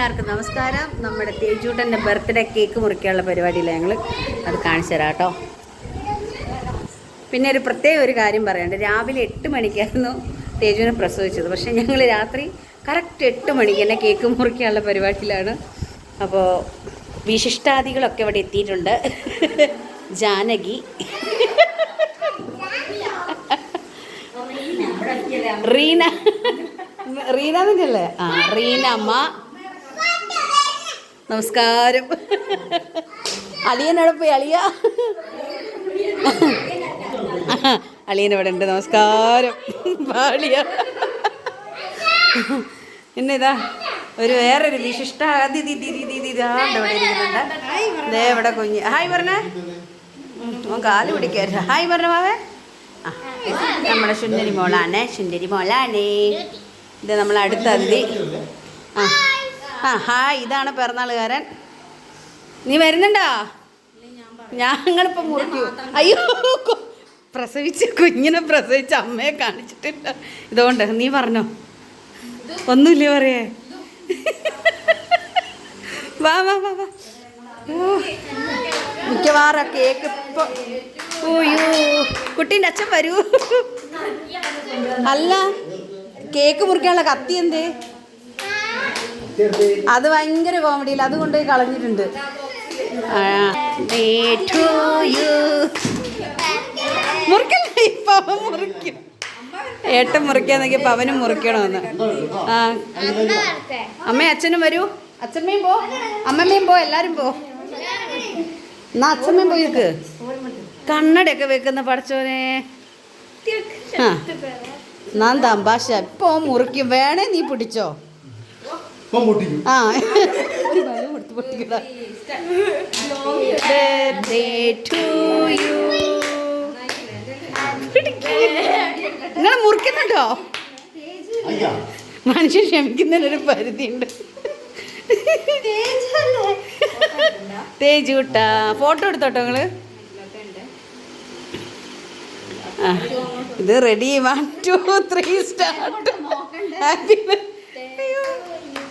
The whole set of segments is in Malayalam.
എല്ലാവർക്കും നമസ്കാരം. നമ്മുടെ തേജൂട്ടന്റെ ബർത്ത്ഡേ കേക്ക് മുറിക്കാനുള്ള പരിപാടിയില്ല ഞങ്ങൾ അത് കാണിച്ചു തരാം കേട്ടോ. പിന്നെ ഒരു പ്രത്യേക ഒരു കാര്യം പറയാണ്ട് രാവിലെ എട്ട് മണിക്കായിരുന്നു തേജുവിനെ പ്രസവിച്ചത്. പക്ഷേ ഞങ്ങൾ രാത്രി കറക്റ്റ് എട്ട് മണിക്ക് തന്നെ കേക്ക് മുറിക്കാനുള്ള പരിപാടിയിലാണ്. അപ്പോൾ വിശിഷ്ടാദികളൊക്കെ ഇവിടെ എത്തിയിട്ടുണ്ട്. ജാനകി. റീന. റീന എന്നല്ലേ ആ റീന അമ്മ നമസ്കാരം. അളിയനവിടെ പോയി അളിയ. അളിയൻ ഇവിടെ ഉണ്ട് നമസ്കാരം. പാളിയ പിന്നെ ഇതാ ഒരു വേറൊരു വിശിഷ്ട അതിഥി ദിതി ദിതി ഇതാണ്ട് ഇരിക്കുന്നുണ്ട്. ദേ ഇവിടെ കുഞ്ഞ്. ഹായ് പറഞ്ഞേ. കാൽ പിടിക്കാറ് ഹായ് പറഞ്ഞ മാവേ നമ്മുടെ ശുന്ദരി മോളാണേ ശുന്ദരി മോളാണേ. ഇത് നമ്മൾ അടുത്ത അതിഥി. ആ. ആ ഹായ് ഇതാണ് പിറന്നാളുകാരൻ. നീ വരുന്നുണ്ടോ? ഞങ്ങളിപ്പോൾ മുറിക്കൂ. അയ്യോ പ്രസവിച്ച് കുഞ്ഞിനെ പ്രസവിച്ച അമ്മയെ കാണിച്ചിട്ടില്ല. ഇതുകൊണ്ട് നീ പറഞ്ഞോ? ഒന്നുമില്ല പറയേ? വാ വാ വാ വാ. മിക്കവാറും കേക്ക് ഇപ്പൊ ഓയ്യോ. കുട്ടീന്റെ അച്ഛൻ വരൂ. അല്ല കേക്ക് മുറിക്കാനുള്ള കത്തി എന്തേ? അത് ഭയങ്കര കോമഡിയിൽ അതുകൊണ്ട് കളഞ്ഞിട്ടുണ്ട്. മുറിക്കല്ലേ മുറിക്കും. ഏട്ടൻ മുറിക്കാന്നൊക്കെ പവനും മുറിക്കണമെന്ന് ആ. അച്ഛനും വരൂ. അച്ഛമ്മയും പോ. അമ്മമ്മയും പോ എല്ലാരും പോ. എന്നാ അച്ഛമ്മയും പോയി കണ്ണടയൊക്കെ വെക്കുന്ന പഠിച്ചോനെ ആ. എന്നാ തമ്പാശ ഇപ്പൊ മുറിക്കും. വേണേ നീ പിടിച്ചോ. ആ. ഒരു കൊടുത്ത് പൊട്ടിക്കടാ. നിങ്ങൾ മുറിക്കുന്നുണ്ടോ? അയ്യാ. മനുഷ്യൻ ക്ഷമിക്കുന്നതിനൊരു പരിധിയുണ്ട്. തേജൂട്ട ഫോട്ടോ എടുത്തോട്ടോ നിങ്ങൾ? ഇത് ready one two three start happy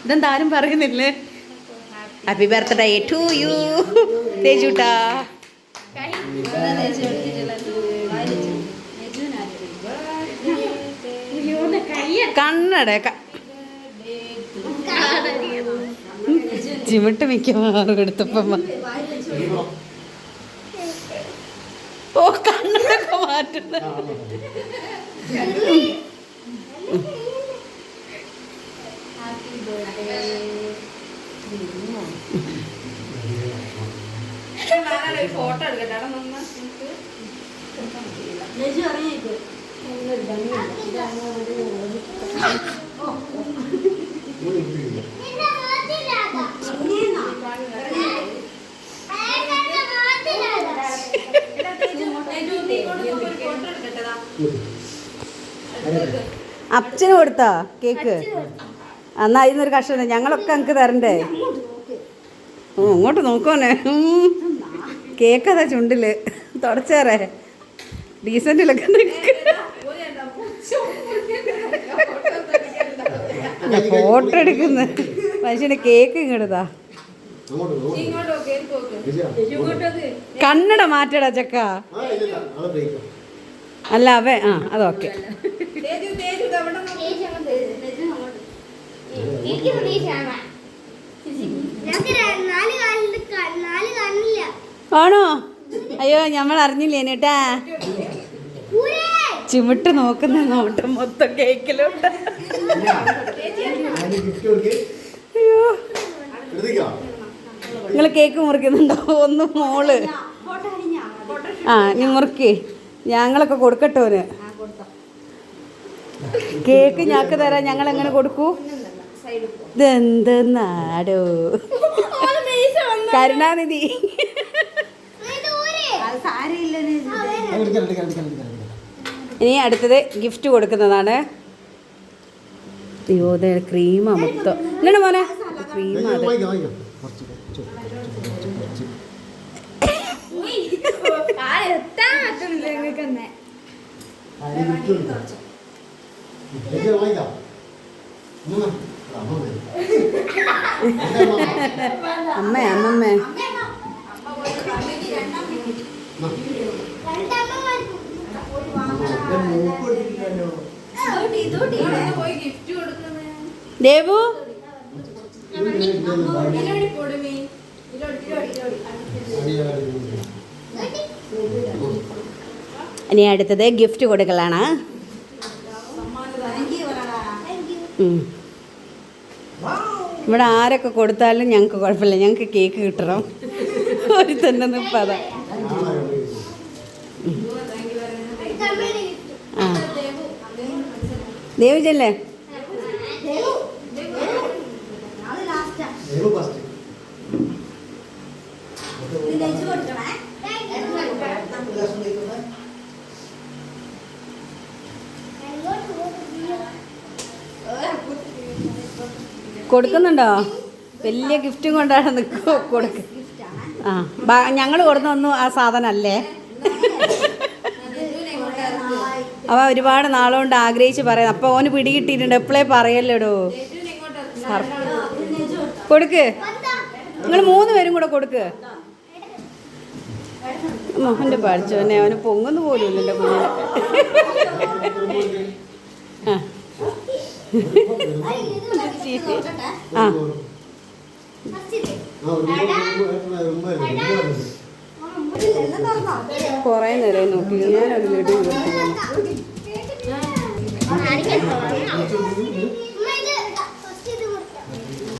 ഇതെന്താ ആരും പറയുന്നില്ലേ? ഹാപ്പി ബർത്ത്ഡേ ടു യു തേജൂട്ടാ. കണ്ണട ചിമിട്ട് മിക്കവാറും എടുത്തപ്പം ഓ കണ്ണടൊക്കെ മാറ്റുന്ന അച്ഛന് കൊടുത്തോ കേക്ക്? എന്നാ ഇന്നൊരു കഷ്ണം ഞങ്ങളൊക്കെ അങ്ങക്ക് തരണ്ടേ? അങ്ങോട്ട് നോക്കോനെ കേക്ക് അതാ ചുണ്ടിൽ. തുടച്ചേറെ. ഡീസന്റിലൊക്കെ ഫോട്ടോ എടുക്കുന്ന. മനുഷ്യന് കേക്ക് ഇങ്ങോട്ടാ? കണ്ണട മാറ്റടാ ചക്ക. അല്ല അവ ആ അതൊക്കെ തേജു ആണോ? അയ്യോ ഞമ്മൾ അറിഞ്ഞില്ലേനേട്ടാ ചുമട്ട് നോക്കുന്ന നോട്ട് മൊത്തം കേക്കിലുണ്ട്. അയ്യോ. നിങ്ങൾ കേക്ക് മുറിക്കുന്നുണ്ടോ? ഒന്ന് മോൾ. ആ നീ മുറുക്കി. ഞങ്ങളൊക്കെ കൊടുക്കട്ടോന് കേക്ക് ഞങ്ങൾക്ക് തരാം ഞങ്ങൾ എങ്ങനെ കൊടുക്കൂ? ഇതെന്ത് നാടോ? കരുണാനിധി. ഇനി അടുത്തത് ഗിഫ്റ്റ് കൊടുക്കുന്നതാണ്. അയ്യോ ഇത് ക്രീമാ മൊത്തം. മോനെ. ക്രീമാ അമ്മ അത് ദേവു? ഇനി അടുത്തത് ഗിഫ്റ്റ് കൊടുക്കലാണ്. ഇവിടെ ആരൊക്കെ കൊടുത്താലും ഞങ്ങൾക്ക് കുഴപ്പമില്ല. ഞങ്ങൾക്ക് കേക്ക് കിട്ടണം. ഒരു തന്നെ നിപ്പത ദേവു ചെല്ലേ? ദൈവം ഫസ്റ്റ് കൊടുക്കുന്നുണ്ടോ? വലിയ ഗിഫ്റ്റും കൊണ്ടാണ് നിൽക്കുക കൊടുക്ക ആ ഞങ്ങൾ കൊടുത്തൊന്നും ആ സാധനം അല്ലേ അവ ഒരുപാട് നാളുകൊണ്ട് ആഗ്രഹിച്ച് പറയുന്നത് അപ്പോൾ ഓന് പിടികിട്ടിയിട്ടുണ്ട്. എപ്പോഴേ പറയല്ലോടോ? കൊടുക്ക്. നിങ്ങൾ മൂന്ന് പേരും കൂടെ കൊടുക്ക്. മോഹന്റെ പഠിച്ചു തന്നെ അവന് പൊങ്ങുന്നു പോലും ഇല്ലല്ലോ കുഞ്ഞിനെ ആ. കുറേ നേരം നോക്കി. ഞാനൊരു വീട്ടിൽ